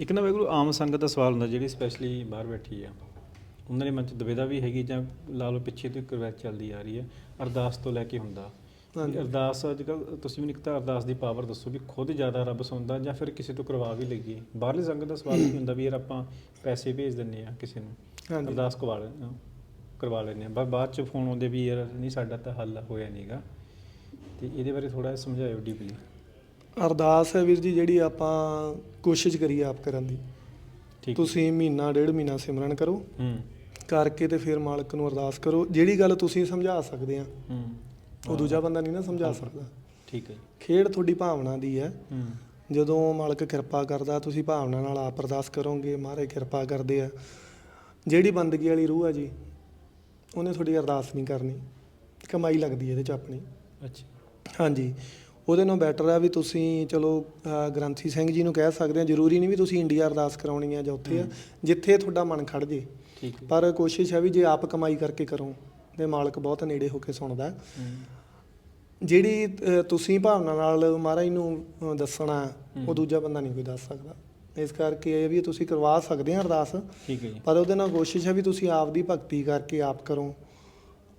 ਇੱਕ ਨਾ ਵੈਗਰੂ ਆਮ ਸੰਗਤ ਦਾ ਸਵਾਲ ਹੁੰਦਾ ਜਿਹੜੀ ਸਪੈਸ਼ਲੀ ਬਾਹਰ ਬੈਠੀ ਆ। ਉਹਨਾਂ ਦੇ ਮਨ 'ਚ ਦੁਬਿਧਾ ਵੀ ਹੈਗੀ ਜਾਂ ਲਾ ਲਓ ਪਿੱਛੇ ਤੋਂ ਇੱਕ ਰਵਾਇਤ ਚੱਲਦੀ ਆ ਰਹੀ ਹੈ ਅਰਦਾਸ ਤੋਂ ਲੈ ਕੇ ਹੁੰਦਾ। ਅਰਦਾਸ ਅੱਜ ਕੱਲ੍ਹ ਤੁਸੀਂ ਵੀ ਨਿਕਤਾ ਅਰਦਾਸ ਦੀ ਪਾਵਰ ਦੱਸੋ ਵੀ ਖੁਦ ਜ਼ਿਆਦਾ ਰੱਬ ਸੁਣਦਾ ਜਾਂ ਫਿਰ ਕਿਸੇ ਤੋਂ ਕਰਵਾ ਵੀ ਲਈਏ। ਬਾਹਰਲੀ ਸੰਗਤ ਦਾ ਸਵਾਲ ਕੀ ਹੁੰਦਾ ਵੀ ਯਾਰ ਆਪਾਂ ਪੈਸੇ ਭੇਜ ਦਿੰਨੇ ਆ ਕਿਸੇ ਨੂੰ। ਹਾਂਜੀ। ਅਰਦਾਸ ਕਰਵਾ ਲੈ ਕਰਵਾ ਲੈਂਦੇ ਆ। ਬਾਅਦ ਚ ਫੋਨ ਆਉਂਦੇ ਵੀ ਯਾਰ ਨਹੀਂ ਸਾਡਾ ਤਾਂ ਹੱਲ ਹੋਇਆ ਨਹੀਂਗਾ ਤੇ ਇਹਦੇ ਬਾਰੇ ਥੋੜਾ ਸਮਝਾਇਓ ਡੀਪਲੀ ਅਰਦਾਸ ਹੈ ਵੀਰ ਜੀ ਜਿਹੜੀ ਆਪਾਂ ਕੋਸ਼ਿਸ਼ ਕਰੀਏ ਆਪ ਕਰਨ ਦੀ। ਠੀਕ ਤੁਸੀਂ ਮਹੀਨਾ ਡੇਢ ਮਹੀਨਾ ਸਿਮਰਨ ਕਰੋ। ਹੂੰ। ਕਰਕੇ ਤੇ ਫਿਰ ਮਾਲਕ ਨੂੰ ਅਰਦਾਸ ਕਰੋ। ਜਿਹੜੀ ਗੱਲ ਤੁਸੀਂ ਸਮਝਾ ਸਕਦੇ ਆ ਹੂੰ। ਉਹ ਦੂਜਾ ਬੰਦਾ ਨਹੀਂ ਨਾ ਸਮਝਾ ਸਕਦਾ। ਠੀਕ ਹੈ ਜੀ। ਖੇਡ ਤੁਹਾਡੀ ਭਾਵਨਾ ਦੀ ਹੈ। ਹੂੰ। ਜਦੋਂ ਮਾਲਕ ਕਿਰਪਾ ਕਰਦਾ ਤੁਸੀਂ ਭਾਵਨਾ ਨਾਲ ਆਪ ਅਰਦਾਸ ਕਰੋਗੇ ਮਹਾਰਾਜ ਕਿਰਪਾ ਕਰਦੇ ਆ। ਜਿਹੜੀ ਬੰਦਗੀ ਵਾਲੀ ਰੂਹ ਆ ਜੀ ਉਹਨੇ ਤੁਹਾਡੀ ਅਰਦਾਸ ਨਹੀਂ ਕਰਨੀ। ਕਮਾਈ ਲੱਗਦੀ ਹੈ ਇਹਦੇ ਚ ਆਪਣੀ। ਅੱਛਾ। ਹਾਂਜੀ। ਉਹਦੇ ਨਾਲ ਬੈਟਰ ਆ ਵੀ ਤੁਸੀਂ ਚਲੋ ਗ੍ਰੰਥੀ ਸਿੰਘ ਜੀ ਨੂੰ ਕਹਿ ਸਕਦੇ ਆ ਜ਼ਰੂਰੀ ਨਹੀਂ ਵੀ ਤੁਸੀਂ ਇੰਡੀਆ ਅਰਦਾਸ ਕਰਾਉਣੀ ਆ ਜਾਂ ਉੱਥੇ ਆ। ਜਿੱਥੇ ਤੁਹਾਡਾ ਮਨ ਖੜ ਜੇ। ਪਰ ਕੋਸ਼ਿਸ਼ ਹੈ ਵੀ ਜੇ ਆਪ ਕਮਾਈ ਕਰਕੇ ਕਰੋ ਤੇ ਮਾਲਕ ਬਹੁਤ ਨੇੜੇ ਹੋ ਕੇ ਸੁਣਦਾ। ਜਿਹੜੀ ਤੁਸੀਂ ਭਾਵਨਾ ਨਾਲ ਮਹਾਰਾਜ ਨੂੰ ਦੱਸਣਾ। ਉਹ ਦੂਜਾ ਬੰਦਾ ਨਹੀਂ ਕੋਈ ਦੱਸ ਸਕਦਾ। ਇਸ ਕਰਕੇ ਇਹ ਵੀ ਤੁਸੀਂ ਕਰਵਾ ਸਕਦੇ ਆ ਅਰਦਾਸ। ਠੀਕ ਹੈ ਜੀ। ਪਰ ਉਹਦੇ ਨਾਲ ਕੋਸ਼ਿਸ਼ ਹੈ ਵੀ ਤੁਸੀਂ ਆਪ ਦੀ ਭਗਤੀ ਕਰਕੇ ਆਪ ਕਰੋ।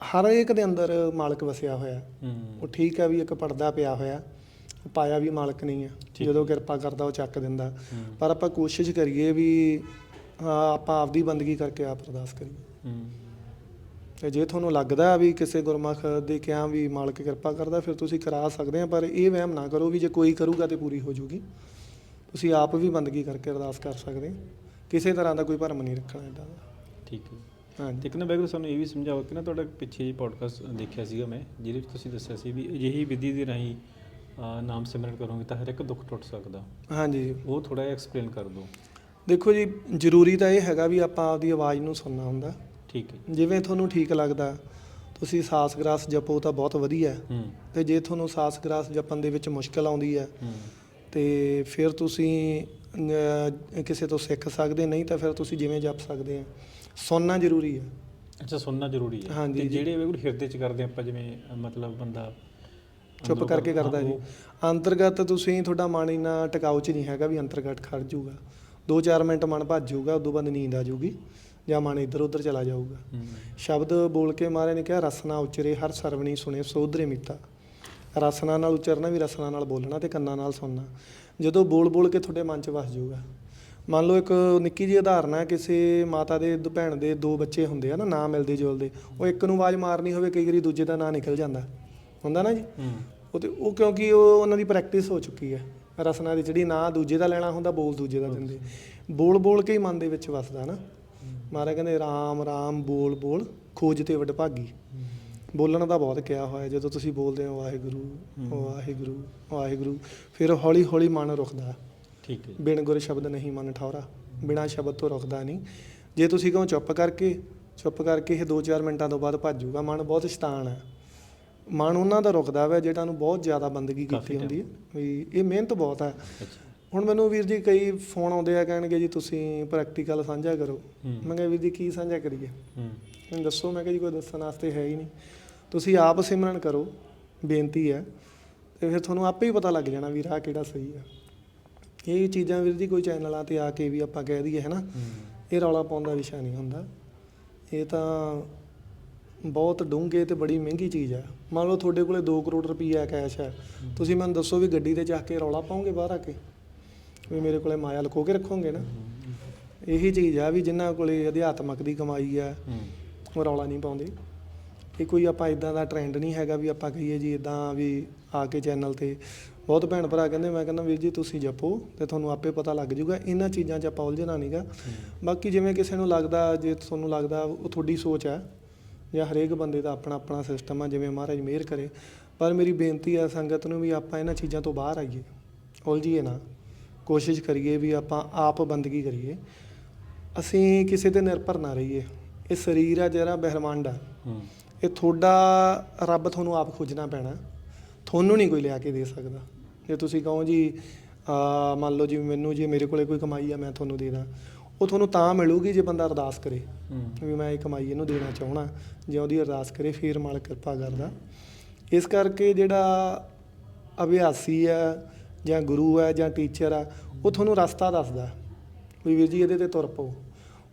ਹਰ ਇੱਕ ਦੇ ਅੰਦਰ ਮਾਲਕ ਵਸਿਆ ਹੋਇਆ ਹੈ। ਉਹ ਹੂੰ ਠੀਕ ਹੈ ਵੀ ਇੱਕ ਪਰਦਾ ਪਿਆ ਹੋਇਆ ਉਹ ਪਾਇਆ ਵੀ ਮਾਲਕ ਨਹੀਂ ਠੀਕ। ਜਦੋਂ ਕਿਰਪਾ ਕਰਦਾ ਉਹ ਚੱਕ ਦਿੰਦਾ। ਹੂੰ। ਪਰ ਆਪਾਂ ਕੋਸ਼ਿਸ਼ ਕਰੀਏ ਵੀ ਹਾਂ, ਆਪਾਂ ਆਪਦੀ ਬੰਦਗੀ ਕਰਕੇ ਆਪ ਅਰਦਾਸ ਕਰੀਏ। ਹੂੰ। ਤੇ ਜੇ ਤੁਹਾਨੂੰ ਲੱਗਦਾ ਵੀ ਕਿਸੇ ਗੁਰਮਖ ਦੇ ਕਿਹਾ ਵੀ ਮਾਲਕ ਕਿਰਪਾ ਕਰਦਾ ਫਿਰ ਤੁਸੀਂ ਕਰਾ ਸਕਦੇ ਆ ਪਰ ਇਹ ਵਹਿਮ ਨਾ ਕਰੋ ਵੀ ਜੇ ਕੋਈ ਕਰੂਗਾ ਤੇ ਪੂਰੀ ਹੋ ਜਾਊਗੀ ਤੁਸੀਂ ਆਪ ਵੀ ਬੰਦਗੀ ਕਰਕੇ ਅਰਦਾਸ ਕਰ ਸਕਦੇ ਕਿਸੇ ਤਰ੍ਹਾਂ ਦਾ ਕੋਈ ਭਰਮ ਨਹੀਂ ਰੱਖਣਾ ਇਦਾਂ ਦਾ। ਠੀਕ ਹੈ। ਤੇ ਨਾ ਬੈਗਰੂ ਸਾਨੂੰ ਇਹ ਵੀ ਸਮਝਾਓ ਕਿ ਨਾ ਤੁਹਾਡਾ ਪਿੱਛੇ ਜੀ ਪੋਡਕਾਸਟ ਦੇਖਿਆ ਸੀਗਾ ਮੈਂ ਜਿਹਦੇ ਵਿੱਚ ਤੁਸੀਂ ਦੱਸਿਆ ਸੀ ਵੀ ਅਜਿਹੀ ਵਿਧੀ ਦੇ ਰਾਹੀਂ ਨਾਮ ਸਿਮਰਨ ਕਰੋਗੇ ਤਾਂ ਹਰ ਇੱਕ ਦੁੱਖ ਟੁੱਟ ਸਕਦਾ। ਹਾਂਜੀ। ਉਹ ਥੋੜਾ ਜਿਹਾ ਐਕਸਪਲੇਨ ਕਰ ਦਿਓ। ਦੇਖੋ ਜੀ ਜ਼ਰੂਰੀ ਤਾਂ ਇਹ ਹੈਗਾ ਵੀ ਆਪਾਂ ਆਪਦੀ ਆਵਾਜ਼ ਨੂੰ ਸੁਣਨਾ ਹੁੰਦਾ। ਠੀਕ ਹੈ। ਜਿਵੇਂ ਤੁਹਾਨੂੰ ਠੀਕ ਲੱਗਦਾ ਤੁਸੀਂ ਸਾਸ ਗ੍ਰਾਸ ਜਪੋ ਤਾਂ ਬਹੁਤ ਵਧੀਆ। ਹੈ। ਤੇ ਜੇ ਤੁਹਾਨੂੰ ਸਾਸ ਗ੍ਰਾਸ ਜਪਣ ਦੇ ਵਿੱਚ ਮੁਸ਼ਕਲ ਆਉਂਦੀ ਹੈ ਤੇ ਫਿਰ ਤੁਸੀਂ ਕਿਸੇ ਤੋਂ ਸਿੱਖ ਸਕਦੇ ਨਹੀਂ ਤਾਂ ਫਿਰ ਤੁਸੀਂ ਜਿਵੇਂ ਜਪ ਸਕਦੇ ਆ। ਸੁਣਨਾ ਜ਼ਰੂਰੀ ਹੈ। ਅੱਛਾ ਸੁਣਨਾ ਜ਼ਰੂਰੀ ਹੈ। ਹਾਂਜੀ ਤੇ। ਜਿਹੜੇ ਬੈਗਰੂ ਹਿਰਦੇ ਚ ਕਰਦੇ ਆਪਾਂ ਜਿਵੇਂ ਮਤਲਬ ਬੰਦਾ ਚੁੱਪ ਅੰਦਰੋਂ ਕਰਕੇ ਕਰ- ਕਰਦਾ ਜੀ। ਅੰਤਰਗਤ ਤੁਸੀਂ ਤੁਹਾਡਾ ਮਨ ਇੰਨਾ ਟਿਕਾਊ ਚ ਨਹੀਂ ਹੈਗਾ ਵੀ ਅੰਤਰਗਤ ਖੜ ਜਾਊਗਾ। 2-4 ਮਿੰਟ ਮਨ ਭੱਜ ਜਾਊਗਾ ਉਦੋਂ ਬਾਅਦ ਨੀਂਦ ਆ ਜਾਊਗੀ ਜਾਂ ਮਨ ਇੱਧਰ ਉੱਧਰ ਚਲਾ ਜਾਊਗਾ। ਹੂੰ। ਸ਼ਬਦ ਬੋਲ ਕੇ ਮਹਾਰਾਜ ਨੇ ਕਿਹਾ ਰਸਨਾ ਉਚਰੇ ਹਰ ਸਰਵਣੀ ਸੁਣੇ ਸੋਧਰੇ ਮਿੱਤਾ। ਰਸਨਾ ਨਾਲ ਉਚਰਨਾ ਵੀ ਰਸਨਾ ਨਾਲ ਬੋਲਣਾ ਤੇ ਕੰਨਾਂ ਨਾਲ ਸੁਣਨਾ। ਜਦੋਂ ਬੋਲ ਬੋਲ ਕੇ ਤੁਹਾਡੇ ਮਨ 'ਚ ਵਸ ਜਾਊਗਾ। ਮੰਨ ਲਓ ਇੱਕ ਨਿੱਕੀ ਜਿਹੀ ਉਦਾਹਰਨ ਹੈ ਕਿਸੇ ਮਾਤਾ ਦੇ ਦੋ ਭੈਣ ਦੇ ਦੋ ਬੱਚੇ ਹੁੰਦੇ ਆ ਨਾ ਨਾਂ ਮਿਲਦੇ ਜੁਲਦੇ ਉਹ ਇੱਕ ਨੂੰ ਆਵਾਜ਼ ਮਾਰਨੀ ਹੋਵੇ ਕਈ ਵਾਰੀ ਦੂਜੇ ਦਾ ਨਾਂ ਨਿਕਲ ਜਾਂਦਾ। ਹੁੰਦਾ ਨਾ ਜੀ? ਉਹ ਤੇ ਉਹ ਕਿਉਂਕਿ ਉਹ ਉਹਨਾਂ ਦੀ ਪ੍ਰੈਕਟਿਸ ਹੋ ਚੁੱਕੀ ਹੈ। ਰਸਨਾ ਦੀ ਜਿਹੜੀ ਨਾਂ ਦੂਜੇ ਦਾ ਲੈਣਾ ਹੁੰਦਾ ਬੋਲ ਦੂਜੇ ਦਾ ਦਿੰਦੇ। ਬੋਲ ਬੋਲ ਕੇ ਹੀ ਮਨ ਦੇ ਵਿੱਚ ਵਸਦਾ ਨਾ। ਮਹਾਰਾਜ ਕਹਿੰਦੇ ਰਾਮ ਰਾਮ ਬੋਲ ਬੋਲ ਖੋਜ ਤੇ ਵਡਭਾਗੀ। ਬੋਲਣ ਦਾ ਬਹੁਤ ਕਿਹਾ ਹੋਇਆ ਜਦੋਂ ਤੁਸੀਂ ਬੋਲਦੇ ਹੋ ਵਾਹਿਗੁਰੂ। ਵਾਹਿਗੁਰੂ ਵਾਹਿਗੁਰੂ। ਫਿਰ ਹੌਲੀ ਹੌਲੀ ਮਨ ਰੁਕਦਾ। ਠੀਕ ਹੈ ਬਿਨ ਗੁਰ ਸ਼ਬਦ ਨਹੀਂ ਮਨ ਠੌਰਾ ਬਿਨਾ ਸ਼ਬਦ ਤੋਂ ਰੁਕਦਾ ਨਹੀਂ। ਜੇ ਤੁਸੀਂ ਕਹੋ ਚੁੱਪ ਕਰਕੇ ਚੁੱਪ ਕਰਕੇ ਇਹ 2-4 ਮਿੰਟਾਂ ਤੋਂ ਬਾਅਦ ਭੱਜੂਗਾ ਮਨ ਬਹੁਤ ਸ਼ੈਤਾਨ ਹੈ। ਮਨ ਉਹਨਾਂ ਦਾ ਰੁਕਦਾ ਵਾ ਜਿਹੜਾ ਨੂੰ ਬਹੁਤ ਜ਼ਿਆਦਾ ਬੰਦਗੀ ਕੀਤੀ ਹੁੰਦੀ ਹੈ। ਵੀ ਇਹ ਮਿਹਨਤ ਬਹੁਤ ਹੈ। ਹੁਣ ਮੈਨੂੰ ਵੀਰ ਜੀ ਕਈ ਫੋਨ ਆਉਂਦੇ ਆ ਕਹਿਣਗੇ ਜੀ ਤੁਸੀਂ ਪ੍ਰੈਕਟੀਕਲ ਸਾਂਝਾ ਕਰੋ। ਮੈਂ ਕਿਹਾ ਵੀਰ ਜੀ ਕੀ ਸਾਂਝਾ ਕਰੀਏ? ਹੂੰ। ਦੱਸੋ ਮੈਂ ਕਿਹਾ ਜੀ ਕੋਈ ਦੱਸਣ ਵਾਸਤੇ ਹੈ ਹੀ ਨਹੀਂ। ਤੁਸੀਂ ਆਪ ਸਿਮਰਨ ਕਰੋ ਬੇਨਤੀ ਹੈ। ਤੇ ਫਿਰ ਤੁਹਾਨੂੰ ਆਪੇ ਹੀ ਪਤਾ ਲੱਗ ਜਾਣਾ ਵੀ ਰਾਹ ਕਿਹੜਾ ਸਹੀ ਹੈ। ਇਹ ਚੀਜ਼ਾਂ ਵੀਰ ਜੀ ਕੋਈ ਚੈਨਲਾਂ ਤੇ ਆ ਕੇ ਵੀ ਆਪਾਂ ਕਹਿ ਦਈਏ ਹੈ। ਨਾ ਇਹ ਰੌਲਾ ਪਾਉਣ ਦਾ ਵਿਸ਼ਾ ਨਹੀਂ ਹੁੰਦਾ। ਇਹ ਤਾਂ ਬਹੁਤ ਡੂੰਘੇ ਤੇ ਬੜੀ ਮਹਿੰਗੀ ਚੀਜ਼ ਹੈ ਮੰਨ ਲਓ ਤੁਹਾਡੇ ਕੋਲੇ 2 ਕਰੋੜ ਰੁਪਈਆ ਕੈਸ਼ ਹੈ। ਤੁਸੀਂ ਮੈਨੂੰ ਦੱਸੋ ਵੀ ਗੱਡੀ ਤੇ ਜਾ ਕੇ ਰੌਲਾ ਪਾਉਂਗੇ ਬਾਹਰ ਆ ਕੇ? ਵੀ ਮੇਰੇ ਕੋਲੇ ਮਾਇਆ ਲੁਕੋ ਕੇ ਰੱਖੋਗੇ ਨਾ? ਇਹੀ ਚੀਜ਼ ਆ ਵੀ ਜਿਨ੍ਹਾਂ ਕੋਲੇ ਅਧਿਆਤਮਕ ਦੀ ਕਮਾਈ ਆ। ਹੂੰ। ਉਹ ਰੌਲਾ ਨਹੀਂ ਪਾਉਂਦੇ। ਇਹ ਕੋਈ ਆਪਾਂ ਇਦਾਂ ਦਾ ਟ੍ਰੈਂਡ ਨਹੀਂ ਹੈਗਾ ਵੀ ਆਪਾਂ ਕਹੀਏ ਜੀ ਇਦਾਂ ਵੀ ਆ ਕੇ ਚੈਨਲ ਤੇ। ਬਹੁਤ ਭੈਣ ਭਰਾ ਕਹਿੰਦੇ ਮੈਂ ਕਹਿੰਦਾ ਵੀਰ ਜੀ ਤੁਸੀਂ ਜਪੋ ਤੇ ਤੁਹਾਨੂੰ ਆਪੇ ਪਤਾ ਲੱਗ ਜਾਊਗਾ। ਇਹਨਾਂ ਚੀਜ਼ਾਂ 'ਚ ਆਪਾਂ ਉਲਝਣਾ ਨਹੀਂਗਾ ਬਾਕੀ ਜਿਵੇਂ ਕਿਸੇ ਨੂੰ ਲੱਗਦਾ ਜੇ ਤੁਹਾਨੂੰ ਲੱਗਦਾ ਉਹ ਤੁਹਾਡੀ ਸੋਚ ਹੈ ਜਾਂ ਹਰੇਕ ਬੰਦੇ ਦਾ ਆਪਣਾ ਆਪਣਾ ਸਿਸਟਮ ਆ ਜਿਵੇਂ ਮਹਾਰਾਜ ਮਿਹਰ ਕਰੇ। ਪਰ ਮੇਰੀ ਬੇਨਤੀ ਹੈ ਸੰਗਤ ਨੂੰ ਵੀ ਆਪਾਂ ਇਹਨਾਂ ਚੀਜ਼ਾਂ ਤੋਂ ਬਾਹਰ ਆਈਏ। ਉਲਝੀਏ ਨਾ। ਕੋਸ਼ਿਸ਼ ਕਰੀਏ ਵੀ ਆਪਾਂ ਆਪ ਬੰਦਗੀ ਕਰੀਏ। ਅਸੀਂ ਕਿਸੇ ਤੇ ਨਿਰਭਰ ਨਾ ਰਹੀਏ। ਇਹ ਸਰੀਰ ਆ ਜਿਹੜਾ ਬਹਿਰਮੰਡ ਆ। ਹੂੰ। ਇਹ ਤੁਹਾਡਾ ਰੱਬ ਤੁਹਾਨੂੰ ਆਪ ਖੋਜਣਾ ਪੈਣਾ। ਤੁਹਾਨੂੰ ਨਹੀਂ ਕੋਈ ਲਿਆ ਕੇ ਦੇ ਸਕਦਾ। ਜੇ ਤੁਸੀਂ ਕਹੋ ਜੀ ਆ ਮੰਨ ਲਓ ਜੀ ਮੈਨੂੰ ਜੇ ਮੇਰੇ ਕੋਲੇ ਕੋਈ ਕਮਾਈ ਆ ਮੈਂ ਤੁਹਾਨੂੰ ਦੇ ਦਾਂ। ਉਹ ਤੁਹਾਨੂੰ ਤਾਂ ਮਿਲੂਗੀ ਜੇ ਬੰਦਾ ਅਰਦਾਸ ਕਰੇ। ਵੀ ਮੈਂ ਇਹ ਕਮਾਈ ਇਹਨੂੰ ਦੇਣਾ ਚਾਹਣਾ ਜੇ ਉਹਦੀ ਅਰਦਾਸ ਕਰੇ ਫਿਰ ਮਾਲਕ ਕਿਰਪਾ ਕਰਦਾ। ਇਸ ਕਰਕੇ ਜਿਹੜਾ ਅਭਿਆਸੀ ਹੈ ਜਾਂ ਗੁਰੂ ਹੈ ਜਾਂ ਟੀਚਰ ਆ ਉਹ ਤੁਹਾਨੂੰ ਰਸਤਾ ਦੱਸਦਾ। ਵੀ ਵੀਰ ਜੀ ਇਹਦੇ ਤੇ ਤੁਰ ਪਓ।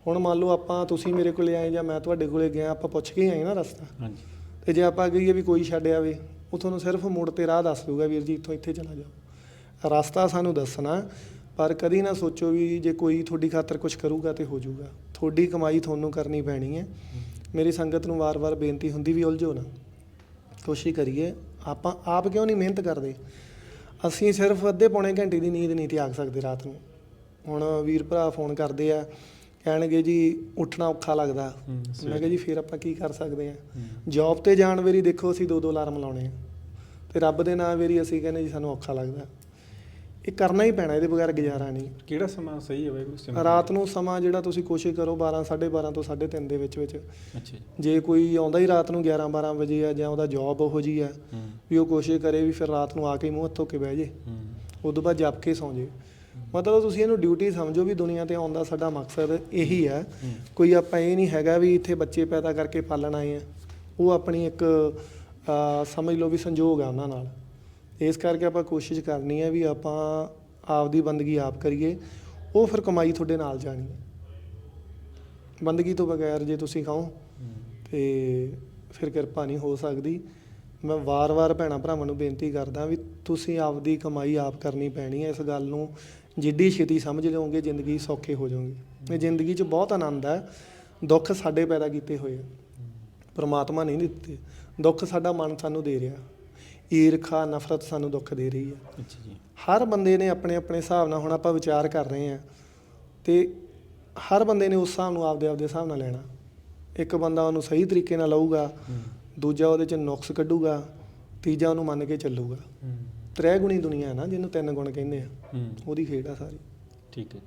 ਹੁਣ ਮੰਨ ਲਓ ਆਪਾਂ ਤੁਸੀਂ ਮੇਰੇ ਕੋਲੇ ਆਏ ਜਾਂ ਮੈਂ ਤੁਹਾਡੇ ਕੋਲੇ ਗਿਆ ਆਪਾਂ ਪੁੱਛ ਕੇ ਆਏ ਨਾ ਰਸਤਾ। ਹਾਂਜੀ। ਤੇ ਜੇ ਆਪਾਂ ਕਹੀਏ ਵੀ ਕੋਈ ਛੱਡ ਆਵੇ ਉਹ ਤੁਹਾਨੂੰ ਸਿਰਫ ਮੁੜ ਤੇ ਰਾਹ ਦੱਸ ਦੂਗਾ ਵੀਰ ਜੀ ਇੱਥੋਂ ਇੱਥੇ ਚਲਾ ਜਾਓ। ਰਸਤਾ ਸਾਨੂੰ ਦੱਸਣਾ ਪਰ ਕਦੀ ਨਾ ਸੋਚੋ ਵੀ ਜੇ ਕੋਈ ਤੁਹਾਡੀ ਖਾਤਰ ਕੁਝ ਕਰੂਗਾ ਤੇ ਹੋ ਜਾਊਗਾ। ਤੁਹਾਡੀ ਕਮਾਈ ਤੁਹਾਨੂੰ ਕਰਨੀ ਪੈਣੀ ਹੈ। ਮੇਰੀ ਸੰਗਤ ਨੂੰ ਵਾਰ-ਵਾਰ ਬੇਨਤੀ ਹੁੰਦੀ ਵੀ ਉਲਝੋ ਨਾ। ਕੋਸ਼ਿਸ਼ ਕਰੀਏ ਆਪਾਂ ਆਪ ਕਿਉਂ ਨਹੀਂ ਮਿਹਨਤ ਕਰਦੇ? ਅਸੀਂ ਸਿਰਫ ਅੱਧੇ ਪੌਣੇ ਘੰਟੇ ਦੀ ਨੀਂਦ ਨਹੀਂ ਤਿਆਗ ਸਕਦੇ ਰਾਤ ਨੂੰ। ਹੁਣ ਵੀਰ ਭਰਾ ਫੋਨ ਕਰਦੇ ਆ ਕਹਿਣਗੇ ਜੀ ਉੱਠਣਾ ਔਖਾ ਲੱਗਦਾ। ਮੈਂ ਕਿਹਾ ਜੀ ਫਿਰ ਆਪਾਂ ਕੀ ਕਰ ਸਕਦੇ ਆ ਜੌਬ ਤੇ ਜਾਣ ਵੇਰੀ ਦੇਖੋ ਅਸੀਂ ਦੋ ਦੋ ਅਲਾਰਮ ਲਾਉਣੇ ਆ। ਤੇ ਰੱਬ ਦੇ ਨਾਮ ਵੇਰੀ ਅਸੀਂ ਕਹਿੰਦੇ ਜੀ ਸਾਨੂੰ ਔਖਾ ਲੱਗਦਾ। ਇਹ ਕਰਨਾ ਹੀ ਪੈਣਾ ਇਹਦੇ ਬਗੈਰ ਗੁਜ਼ਾਰਾ ਨਹੀਂ। ਕਿਹੜਾ ਸਮਾਂ ਸਹੀ ਹੈ ਦਾ? ਰਾਤ ਨੂੰ ਸਮਾਂ ਜਿਹੜਾ ਤੁਸੀਂ ਕੋਸ਼ਿਸ਼ ਕਰੋ 12 12:30 ਤੋਂ 3:30 ਦੇ ਵਿੱਚ ਵਿੱਚ ਅੱਛਾ ਜੀ। ਕੋਈ ਆਉਂਦਾ ਹੀ ਰਾਤ ਨੂੰ 11 12 ਵਜੇ ਆ ਜਾਂ ਉਹਦਾ ਜੌਬ ਉਹੋ ਜੀ ਆ ਵੀ ਉਹ ਕੋਸ਼ਿਸ਼ ਕਰੇ ਵੀ ਫਿਰ ਰਾਤ ਨੂੰ ਆ ਕੇ ਮੂੰਹ ਹੱਥ ਕੇ ਬਹਿ ਜੇ। ਹੂੰ। ਉਦੋਂ ਬਾਅਦ ਜਪ ਕੇ ਸੌਂ ਜੇ। ਮਤਲਬ ਤੁਸੀਂ ਇਹਨੂੰ ਡਿਊਟੀ ਸਮਝੋ ਵੀ ਦੁਨੀਆ ਤੇ ਆਉਣ ਦਾ ਸਾਡਾ ਮਕਸਦ ਇਹੀ ਹੈ। ਕੋਈ ਆਪਾਂ ਇਹ ਨਹੀਂ ਹੈਗਾ ਵੀ ਇੱਥੇ ਬੱਚੇ ਪੈਦਾ ਕਰਕੇ ਪਾਲਣ ਆਏ ਆ। ਉਹ ਆਪਣੀ ਇੱਕ ਸਮਝ ਲਓ ਵੀ ਸੰਜੋਗ ਆ ਉਹਨਾਂ ਨਾਲ। ਇਸ ਕਰਕੇ ਆਪਾਂ ਕੋਸ਼ਿਸ਼ ਕਰਨੀ ਹੈ ਵੀ ਆਪਾਂ ਆਪਦੀ ਬੰਦਗੀ ਆਪ ਕਰੀਏ। ਉਹ ਫਿਰ ਕਮਾਈ ਤੁਹਾਡੇ ਨਾਲ ਜਾਣੀ ਹੈ। ਬੰਦਗੀ ਤੋਂ ਬਗੈਰ ਜੇ ਤੁਸੀਂ ਖਾਓ ਤੇ ਫਿਰ ਕਿਰਪਾ ਨਹੀਂ ਹੋ ਸਕਦੀ। ਮੈਂ ਵਾਰ-ਵਾਰ ਭੈਣਾਂ ਭਰਾਵਾਂ ਨੂੰ ਬੇਨਤੀ ਕਰਦਾ ਵੀ ਤੁਸੀਂ ਆਪਦੀ ਕਮਾਈ ਆਪ ਕਰਨੀ ਪੈਣੀ ਹੈ। ਇਸ ਗੱਲ ਨੂੰ ਜਿੱਡੀ ਛੇਤੀ ਸਮਝ ਲਓਗੇ ਜ਼ਿੰਦਗੀ ਸੌਖੇ ਹੋ ਜਾਓਗੇ ਇਹ ਜ਼ਿੰਦਗੀ 'ਚ ਬਹੁਤ ਆਨੰਦ ਹੈ। ਦੁੱਖ ਸਾਡੇ ਪੈਦਾ ਕੀਤੇ ਹੋਏ ਆ। ਪ੍ਰਮਾਤਮਾ ਨਹੀਂ ਦਿੱਤੇ। ਦੁੱਖ ਸਾਡਾ ਮਨ ਸਾਨੂੰ ਦੇ ਰਿਹਾ। ਈਰਖਾ ਨਫ਼ਰਤ ਸਾਨੂੰ ਦੁੱਖ ਦੇ ਰਹੀ ਹੈ। ਅੱਛਾ ਜੀ। ਹਰ ਬੰਦੇ ਨੇ ਆਪਣੇ ਆਪਣੇ ਹਿਸਾਬ ਨਾਲ ਹੁਣ ਆਪਾਂ ਵਿਚਾਰ ਕਰ ਰਹੇ ਹਾਂ ਤੇ ਹਰ ਬੰਦੇ ਨੇ ਉਸ ਹਿਸਾਬ ਨੂੰ ਆਪਦੇ ਆਪਦੇ ਹਿਸਾਬ ਨਾਲ ਲੈਣਾ। ਇੱਕ ਬੰਦਾ ਉਹਨੂੰ ਸਹੀ ਤਰੀਕੇ ਨਾਲ ਲਊਗਾ ਦੂਜਾ ਉਹਦੇ ਚ ਨੁਕਸ ਕੱਢੂਗਾ ਤੀਜਾ ਉਹਨੂੰ ਮੰਨ ਕੇ ਚੱਲੂਗਾ। ਹੂੰ ਤ੍ਰੈ ਗੁਣੀ ਦੁਨੀਆ ਹੈ ਨਾ ਜਿਹਨੂੰ ਤਿੰਨ ਗੁਣ ਕਹਿੰਦੇ ਆ ਹੂੰ। ਉਹਦੀ ਖੇਡ ਆ ਸਾਰੀ। ਠੀਕ ਹੈ।